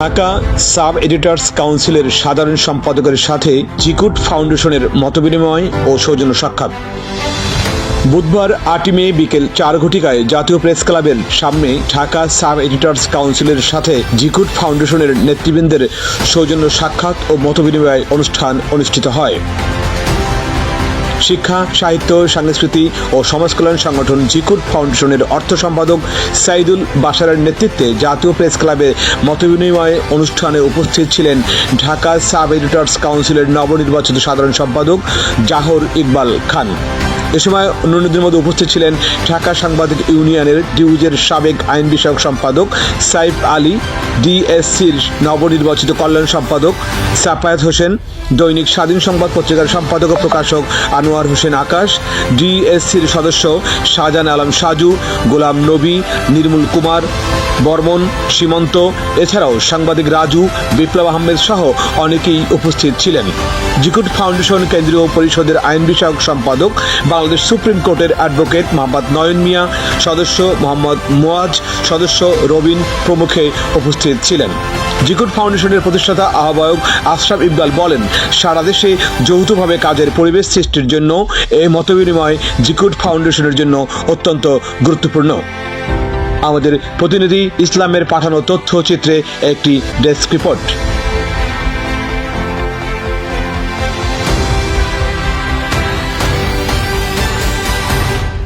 Dhaka sub editors কাউন্সিলের সাধারণ সম্পাদকের সাথে জিকুট ফাউন্ডেশনের মতবিনিময় ও সৌজন্য সাক্ষাৎ। বুধবার আটই মে বিকেল চার ঘটিকায় জাতীয় প্রেস ক্লাবের সামনে ঢাকা সাব এডিটার্স কাউন্সিলের সাথে জিকুট ফাউন্ডেশনের নেতৃবৃন্দের সৌজন্য সাক্ষাৎ ও মতবিনিময় অনুষ্ঠান অনুষ্ঠিত হয়। শিক্ষা, সাহিত্য, সংস্কৃতি ও সমাজ কল্যাণ সংগঠন জিকুট ফাউন্ডেশনের অর্থ সম্পাদক সাইদুল বাশারের নেতৃত্বে জাতীয় প্রেস ক্লাবে মতবিনিময় অনুষ্ঠানে উপস্থিত ছিলেন ঢাকা সাব এডিটর্স কাউন্সিলের নবনির্বাচিত সাধারণ সম্পাদক জাহর ইকবাল খান। এ সময় অন্যান্যদের মধ্যে উপস্থিত ছিলেন ঢাকা সাংবাদিক ইউনিয়নের ডিউজের সাবেক আইন বিষয়ক সম্পাদক সাইফ আলী ডিএসসির নবনির্বাচিত কল্যাণ সম্পাদক সাফায়াত হোসেন, দৈনিক স্বাধীন সংবাদ পত্রিকার সম্পাদক ও প্রকাশক আনোয়ার হোসেন আকাশ, ডিএসসির সদস্য শাহজাহান আলম সাজু, গোলাম নবী, নির্মূল কুমার, বর্মন, সীমন্ত, এছাড়াও সাংবাদিক রাজু, বিপ্লব আহমেদ সহ অনেকেই উপস্থিত ছিলেন। জিকুট ফাউন্ডেশন কেন্দ্রীয় পরিষদের আইন বিষয়ক সম্পাদক, বাংলাদেশ সুপ্রিম কোর্টের অ্যাডভোকেট মোহাম্মদ নয়ন মিয়া, সদস্য মোহাম্মদ মোয়াজ, সদস্য রবিন প্রমুখে উপস্থিত ছিলেন। জিকুট ফাউন্ডেশনের প্রতিষ্ঠাতা আহ্বায়ক আশরাফ ইকবাল বলেন, সারা দেশে যৌথভাবে কাজের পরিবেশ সৃষ্টির জন্য এই মতবিনিময় জিকুট ফাউন্ডেশনের জন্য অত্যন্ত গুরুত্বপূর্ণ। আমাদের প্রতিনিধি ইসলামের পাঠানো তথ্যচিত্রে একটি ডেস্ক রিপোর্ট।